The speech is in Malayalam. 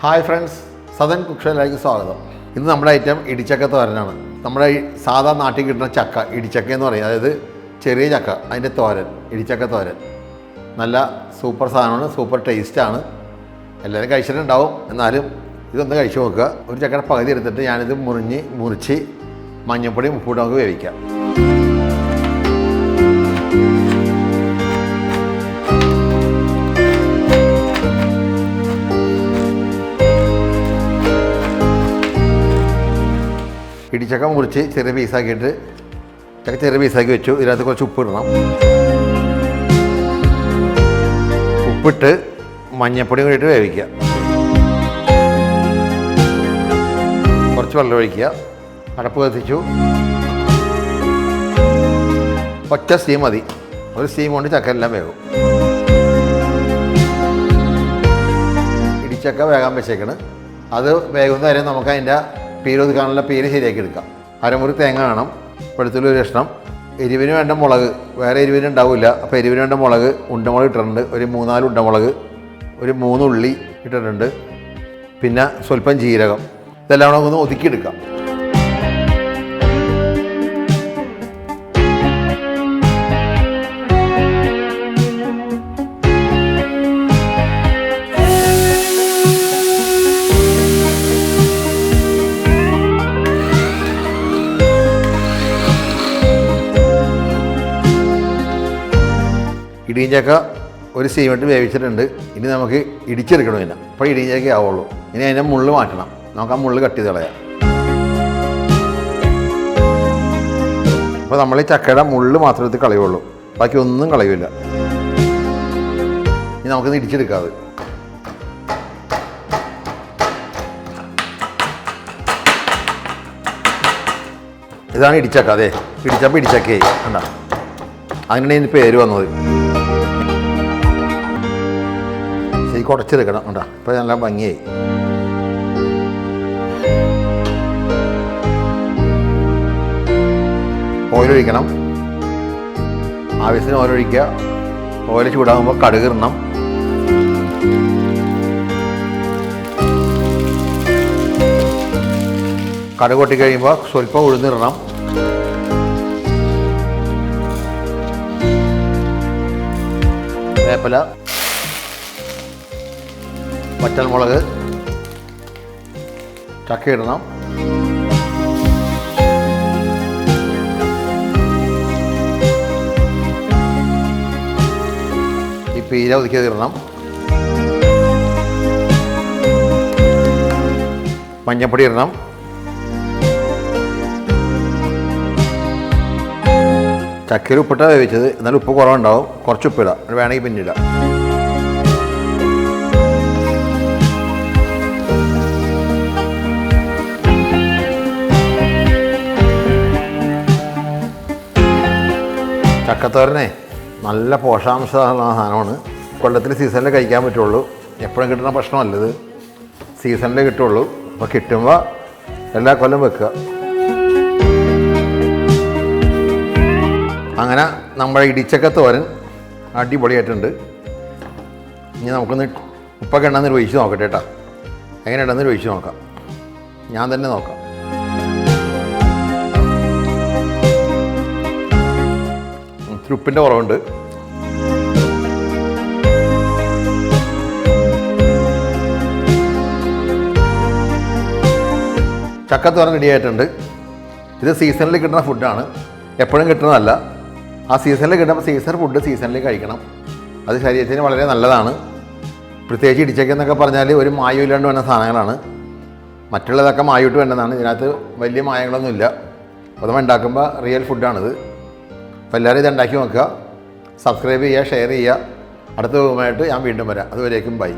ഹായ് ഫ്രണ്ട്സ് സദൻ കുക്ഷയിലേക്ക് സ്വാഗതം. ഇന്ന് നമ്മുടെ ഐറ്റം ഇടിച്ചക്ക തോരനാണ്. നമ്മുടെ ഈ സാധാ നാട്ടിൽ കിട്ടുന്ന ചക്ക ഇടിച്ചക്ക എന്ന് പറയും. അതായത് ചെറിയ ചക്ക അതിന്റെ തോരൻ ഇടിച്ചക്ക തോരൻ. നല്ല സൂപ്പർ സാധനമാണ് സൂപ്പർ ടേസ്റ്റാണ് എല്ലാവരും കഴിച്ചിട്ടുണ്ടാവും. എന്നാലും ഇതൊന്ന് കഴിച്ചു നോക്കുക. ഒരു ചക്കയുടെ പകുതി എടുത്തിട്ട് ഞാനിത് മുറിഞ്ഞ് മുറിച്ച് മഞ്ഞൾപ്പൊടിയും ഉപ്പിട്ട് നമുക്ക് വേവിക്കാം. ഇടിച്ചക്ക മുറിച്ച് ചെറിയ പീസാക്കിയിട്ട് ചക്ക ചെറിയ പീസാക്കി വെച്ചു. ഇതിനകത്ത് കുറച്ച് ഉപ്പ് ഇടണം ഉപ്പിട്ട് മഞ്ഞപ്പൊടി കൂടിയിട്ട് വേവിക്കുക. കുറച്ച് വെള്ളം ഒഴിക്കുക. അടപ്പ് കത്തിച്ചു. ഒറ്റ സ്റ്റീം മതി. ഒരു സ്റ്റീം കൊണ്ട് ചക്ക എല്ലാം വേകും ഇടിച്ചക്ക വേഗം വെച്ചേക്കണ്. അത് വേകുന്ന വരെ നമുക്ക് അതിന്റെ പീര് ഒതുക്കാനുള്ള പേര് ശരിയാക്കി എടുക്കാം. അരമുറി തേങ്ങ വേണം വെളുത്തുള്ളി ഒരു കഷ്ണം എരിവിന് വേണ്ട മുളക് വേറെ എരിവിന് ഉണ്ടാവില്ല. അപ്പോൾ എരിവിന് വേണ്ട മുളക് ഉണ്ടമുളക് ഇട്ടിട്ടുണ്ട് ഒരു മൂന്നാൽ ഉണ്ടമുളക് ഒരു മൂന്ന് ഉള്ളി ഇട്ടിട്ടുണ്ട് പിന്നെ സ്വല്പം ജീരകം. ഇതെല്ലാം കൂടെ ഒന്ന് ഒതുക്കിയെടുക്കാം ഇടിയഞ്ചക്ക ഒരു സീമെന്റ് വേവിച്ചിട്ടുണ്ട്. ഇനി നമുക്ക് ഇടിച്ചെടുക്കണം ഇതിനെ അപ്പോൾ ഇടിയഞ്ചക്ക ആവുള്ളൂ. ഇനി അതിന്റെ മുള്ള് മാറ്റണം. നമുക്ക് ആ മുള്ള് കട്ട് ചെയ്ത് കളയാം. അപ്പോൾ നമ്മൾ ഈ ചക്കയുടെ മുള്ള് എടുത്ത് കളയുള്ളൂ. ബാക്കി ഒന്നും കളയില്ല ഇനി നമുക്കിന്ന് ഇടിച്ചെടുക്കാതെ ഇതാണ് ഇടിച്ചക്ക. അതെ ഇടിച്ചപ്പോൾ ഇടിച്ചക്കയായി. കണ്ട? അതിനാണ് ഇതിന് പേര് വന്നത്. ശരി കുറച്ചെടുക്കണം കേട്ടോ ഇപ്പോൾ നല്ല ഭംഗിയായി. ഓയിലൊഴിക്കണം. ആവശ്യത്തിന് ഓയിലൊഴിക്കുക. ഓയിൽ ചൂടാകുമ്പോൾ ഇടണം. കടുക് കൊട്ടിക്കഴിയുമ്പോൾ സ്വല്പം ഉഴുന്നിടണം വേപ്പില വറ്റൽമുളക് മുളക് ചക്കയിടണം. ഈ പീര ഒതുക്കിയത് ഇടണം മഞ്ഞപ്പൊടി ഇടണം. ചക്കയിൽ ഉപ്പിട്ടാണ് വേവിച്ചത്. എന്നാലും ഉപ്പ് കുറവുണ്ടാവും. കുറച്ച് ഉപ്പിടാം. വേണമെങ്കിൽ പിന്നിടാം. ചക്കത്തോരനെ നല്ല പോഷകാംശമുള്ള സാധനമാണ്. കൊല്ലത്തിൽ സീസണിൽ കഴിക്കാൻ പറ്റുള്ളൂ. എപ്പോഴും കിട്ടുന്ന ഭക്ഷണമല്ലത് സീസണിൽ കിട്ടുള്ളൂ. അപ്പോൾ കിട്ടുമ്പോൾ എല്ലാ കൊല്ലം വെക്കുക. അങ്ങനെ നമ്മുടെ ഇടിച്ചക്ക തോരൻ അടിപൊളിയായിട്ടുണ്ട്. ഇനി നമുക്കൊന്ന് ഉപ്പൊക്കെ ഉണ്ടെന്ന് ഒഴിച്ച് നോക്കട്ടെ കേട്ടോ. എങ്ങനെ ഉണ്ടെന്ന് ഒഴിച്ച് നോക്കാം. ഞാൻ തന്നെ നോക്കാം. ഇത്തിരി ഉപ്പിന്റെ കുറവുണ്ട് ചക്കത്ത് റെഡി ആയിട്ടുണ്ട്. ഇത് സീസണിൽ കിട്ടുന്ന ഫുഡാണ് എപ്പോഴും കിട്ടുന്നതല്ല. ആ സീസണിൽ കിട്ടുമ്പോൾ സീസൺ ഫുഡ് സീസണിൽ കഴിക്കണം. അത് ശരീരത്തിന് വളരെ നല്ലതാണ്. പ്രത്യേകിച്ച് ഇടിച്ചക്കെന്നൊക്കെ പറഞ്ഞാൽ ഒരു മായം ഇല്ലാണ്ട് വേണ്ട സാധനങ്ങളാണ്. മറ്റുള്ളതൊക്കെ മായിട്ട് വേണ്ടതാണ് ഇതിനകത്ത് വലിയ മായങ്ങളൊന്നുമില്ല. അത് ഉണ്ടാക്കുമ്പോൾ റിയൽ ഫുഡാണിത് അപ്പോൾ എല്ലാവരും ഇത് ഉണ്ടാക്കി നോക്കുക. സബ്സ്ക്രൈബ് ചെയ്യുക ഷെയർ ചെയ്യുക. അടുത്ത രൂപമായിട്ട് ഞാൻ വീണ്ടും വരാം. അതുവരേക്കും ബൈ.